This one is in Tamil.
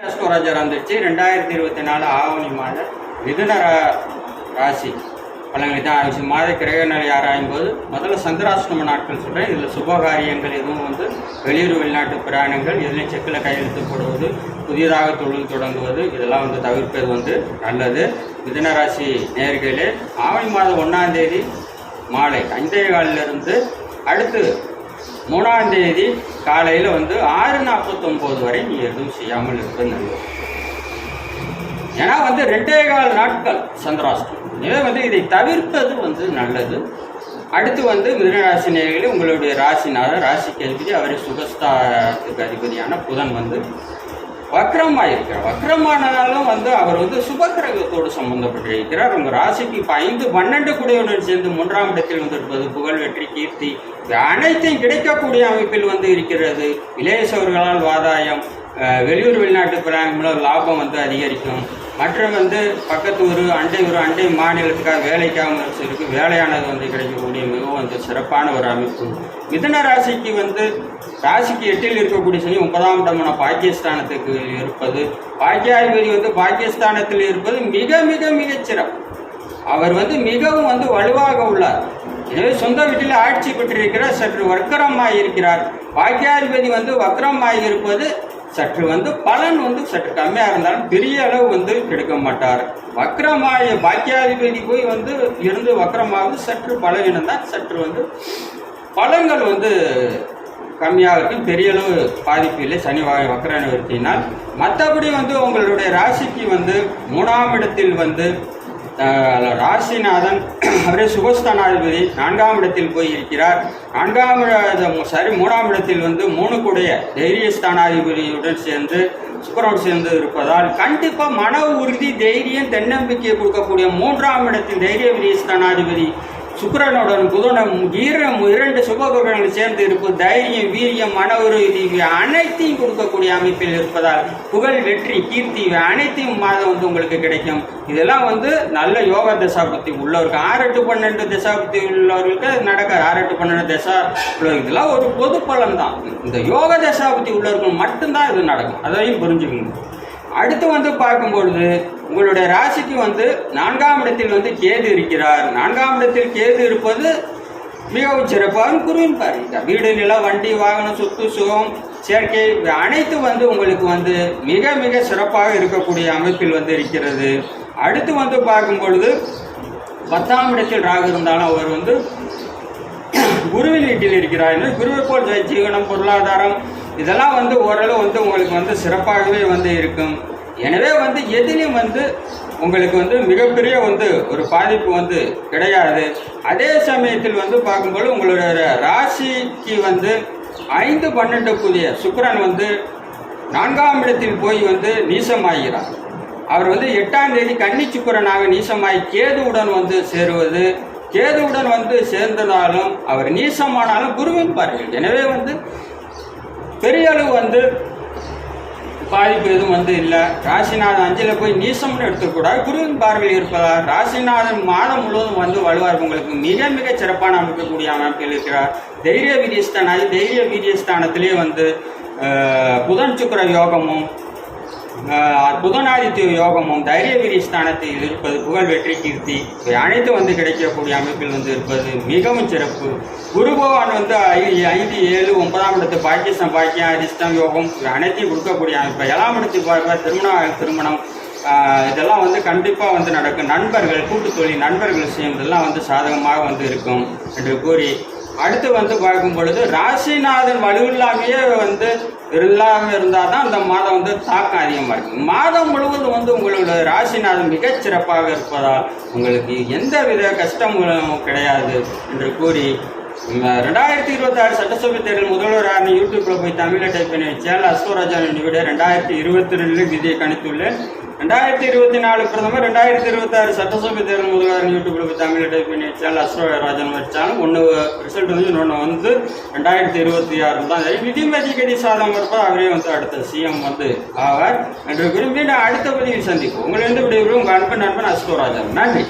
அஸ்கோராஜர் வந்துருச்சு. ரெண்டாயிரத்தி இருபத்தி நாலு ஆவணி மாத மிதுன ராசி பலங்களை தான் ஆரம்பிச்சு மாத கிரக நிலை ஆராயும் போது முதல்ல சந்திராஷ்டம நாட்கள் சொல்கிறேன் இதில் சுபகாரியங்கள் எதுவும் வந்து வெளியூர் வெளிநாட்டு பிரயாணங்கள் இதில் செக்கில் கையெழுத்து போடுவது புதியதாக தொழில் தொடங்குவது இதெல்லாம் வந்து தவிர்ப்பது வந்து நல்லது. மிதுன ராசி நேர்களே ஆவணி மாதம் ஒன்றாம் தேதி மாலை ஐந்தே காலிலிருந்து அடுத்து மூணாம் தேதி காலையில் வந்து ஆறு நாற்பத்தொம்போது வரை நீ எதுவும் செய்யாமல் இருப்பது நல்லது. ஏன்னா வந்து ரெண்டே கால் நாட்கள் சந்திராஷ்டம் எனவே வந்து இதை தவிர்ப்பது வந்து நல்லது. அடுத்து வந்து மிருகராசி நேயர்களே உங்களுடைய ராசினால ராசிக்கு அதிபதி அவரை சுகஸ்தானத்துக்கு அதிபதியான புதன் வந்து வக்ரமாக இருக்கிறார் வக்ரமானாலும் வந்து அவர் வந்து சுபகிரகத்தோடு சம்பந்தப்பட்டிருக்கிறார். உங்கள் ராசிக்கு இப்போ ஐந்து பன்னெண்டு குடையுடன் சேர்ந்து மூன்றாம் இடத்தில் வந்திருப்பது புகழ் வெற்றி கீர்த்தி. இது அனைத்தையும் கிடைக்கக்கூடிய அமைப்பில் வந்து இருக்கிறது. இளையசவர்களால் வாதாயம். வெளியூர் வெளிநாட்டு பிரயாணம் லாபம் வந்து அதிகரிக்கும். மற்ற வந்து பக்கத்து ஊர் அண்டை ஊர் அண்டை மாநிலத்துக்காக வேலைக்காக இருக்கு வேலையானது வந்து கிடைக்கக்கூடிய மிகவும் வந்து சிறப்பான ஒரு அமைப்பு. மிதன ராசிக்கு வந்து ராசிக்கு எட்டில் இருக்கக்கூடிய சனி ஒன்பதாம் இடமான பாகிஸ்தானத்துக்கு இருப்பது. பாக்கியாதிபதி வந்து பாகிஸ்தானத்தில் இருப்பது மிக மிக மிக சிறப்பு. அவர் வந்து மிகவும் வந்து வலுவாக உள்ளார். எனவே சொந்த வீட்டில் ஆட்சி பெற்றிருக்கிறார் சற்று வக்கரமாக இருக்கிறார். பாக்கியாதிபதி வந்து வக்கரமாக இருப்பது சற்று வந்து பலன் வந்து சற்று கம்மியாக இருந்தாலும் பெரிய அளவு வந்து கிடைக்க மாட்டார். வக்கரமாய பாக்கியாதிபதி போய் வந்து இருந்து வக்கரமாவது சற்று பலவீனம் தான் சற்று வந்து பலன்கள் வந்து கம்மியாக இருக்கும். பெரிய அளவு பாதிப்பு இல்லை. சனி வ- வக்கர மற்றபடி வந்து உங்களுடைய ராசிக்கு வந்து மூணாம் இடத்தில் வந்து ராசிநாதன் அவரே சுகஸ்தானாதிபதி. நான்காம் இடத்தில் போய் இருக்கிறார் நான்காம் சாரி சரி மூணாம் இடத்தில் வந்து மூணு தைரிய தைரியஸ்தானாதிபதியுடன் சேர்ந்து சுக்கரோடு சேர்ந்து இருப்பதால் கண்டிப்பாக மன உறுதி தைரியம் தன்னம்பிக்கையை கொடுக்கக்கூடிய மூன்றாம் இடத்தில் தைரிய விரியஸ்தானாதிபதி சுக்கரனுடன் புதனும் வீரம் இரண்டு சுபகிரகங்கள் சேர்ந்து இருப்பது தைரியம் வீரியம் மன உறுதி இவை அனைத்தையும் கொடுக்கக்கூடிய அமைப்பில் இருப்பதால் புகழ் வெற்றி கீர்த்தி இவை அனைத்தையும் மாதம் வந்து உங்களுக்கு கிடைக்கும். இதெல்லாம் வந்து நல்ல யோகா தசாபுத்தி உள்ளவருக்கு ஆறு எட்டு பன்னெண்டு தசாபுத்தி உள்ளவர்களுக்கு நடக்க நடக்காது ஆறு எட்டு பன்னெண்டு தசா உள்ளவருக்கு இதெல்லாம் ஒரு பொது பலன் தான். இந்த யோக தசாபுத்தி உள்ளவர்கள் மட்டும்தான் இது நடக்கும். அதையும் புரிஞ்சுக்கணும். அடுத்து வந்து பார்க்கும்பொழுது உங்களுடைய ராசிக்கு வந்து நான்காம் இடத்தில் வந்து கேது இருக்கிறார். நான்காம் இடத்தில் கேது இருப்பது மிகவும் சிறப்பாக குருவின் பாருங்க வீடு நிலம் வண்டி வாகனம் சொத்து சுகம் சேர்க்கை இவை அனைத்தும் வந்து உங்களுக்கு வந்து மிக மிக சிறப்பாக இருக்கக்கூடிய அமைப்பில் வந்து இருக்கிறது. அடுத்து வந்து பார்க்கும் பொழுது பத்தாம் இடத்தில் ராகு இருந்தாலும் அவர் வந்து குருவின் வீட்டில் இருக்கிறார். எனவே குருவை போல் ஜீவனம் பொருளாதாரம் இதெல்லாம் வந்து ஓரளவு வந்து உங்களுக்கு வந்து சிறப்பாகவே வந்து இருக்கும். எனவே வந்து எதிலையும் வந்து உங்களுக்கு வந்து மிகப்பெரிய வந்து ஒரு பாதிப்பு வந்து கிடையாது. அதே சமயத்தில் வந்து பார்க்கும்போது உங்களுடைய ராசிக்கு வந்து ஐந்து பன்னெண்டு புதிய சுக்கரன் வந்து நான்காம் இடத்தில் போய் வந்து நீசமாகிறார். அவர் வந்து எட்டாம் தேதி கன்னி சுக்கிரனாக நீசமாய் கேதுவுடன் வந்து சேருவது கேதுவுடன் வந்து சேர்ந்ததாலும் அவர் நீசமானாலும் குருவின் பார்வையில். எனவே வந்து பெரிய அளவு வந்து பாதிப்பு எதுவும் வந்து இல்லை. ராசிநாதன் அஞ்சில் போய் நீசம்னு எடுத்துக்கூடாது குருவின் பார்வையில் இருப்பதால் ராசிநாதன் மாதம் முழுவதும் வந்து வலுவார் உங்களுக்கு மிக மிக சிறப்பான அமைக்கக்கூடிய அமைப்பில் இருக்கிறார். தைரிய வீரியஸ்தானாதி தைரிய வீரியஸ்தானத்திலே வந்து புதன் சுக்கிர யோகமும் புதனாதித்ய யோகமும் தைரிய வீரிய ஸ்தானத்தில் இருப்பது புகழ் வெற்றி கீர்த்தி இவை அனைத்து வந்து கிடைக்கக்கூடிய அமைப்பில் வந்து இருப்பது மிகவும் சிறப்பு. குரு பகவான் வந்து ஐ- ஐந்து ஏழு ஒன்பதாம் இடத்து பாக்கியம் பாக்கியம் அதிர்ஷ்டம் யோகம் இவை அனைத்தையும் கொடுக்கக்கூடிய அமைப்பு. ஏழாம் இடத்துக்கு பார்ப்ப திருமணம் திருமணம் இதெல்லாம் வந்து கண்டிப்பாக வந்து நடக்கும். நண்பர்கள் கூட்டு தொழில் நண்பர்கள் விஷயம் இதெல்லாம் வந்து சாதகமாக வந்து இருக்கும் என்று கூறி அடுத்து வந்து பார்க்கும் பொழுது ராசிநாதன் வலுவில்லாமையே வந்து இல்லாமல் இருந்தால் தான் அந்த மாதம் வந்து தாக்கம் அதிகமாக இருக்கும் மாதம் முழுவதும் வந்து உங்களோட ராசிநாதன் மிகச் சிறப்பாக இருப்பதால் உங்களுக்கு எந்த வித கஷ்டங்களும் கிடையாது என்று கூறி ரெண்டாயிரத்தி ரெண்டாயிரத்தி இருபத்தாறு சட்டசபை தேர்தல் முதல்வரான யூடியூப்பில் போய் தமிழை டைப் பண்ணி வச்சால் அஸ்வராஜன் விட ரெண்டாயிரத்தி இருபத்தி ரெண்டில் விதியை கணித்துள்ளேன் ரெண்டாயிரத்தி இருபத்தி நாலு பிரதமர் ரெண்டாயிரத்தி இருபத்தாறு சட்டசபை தேர்தல் முதல்வர் யூடியூப்ல போய் தமிழை டைப் பண்ணி வச்சால் அஸ்வராஜன் வச்சாலும் ஒன்று ரிசல்ட் வந்து இன்னொன்று வந்து ரெண்டாயிரத்தி இருபத்தி ஆறு தான் சரி விதிமதி சாதம் இருப்போம் அவரே வந்து அடுத்த சிஎம் வந்து ஆவார். என்று விரும்பி நான் அடுத்த பதிவில் சந்திப்போம். உங்களை எந்த விடைபெறும் உங்கள் அன்பன் நண்பன் அஸ்வராஜன். நன்றி.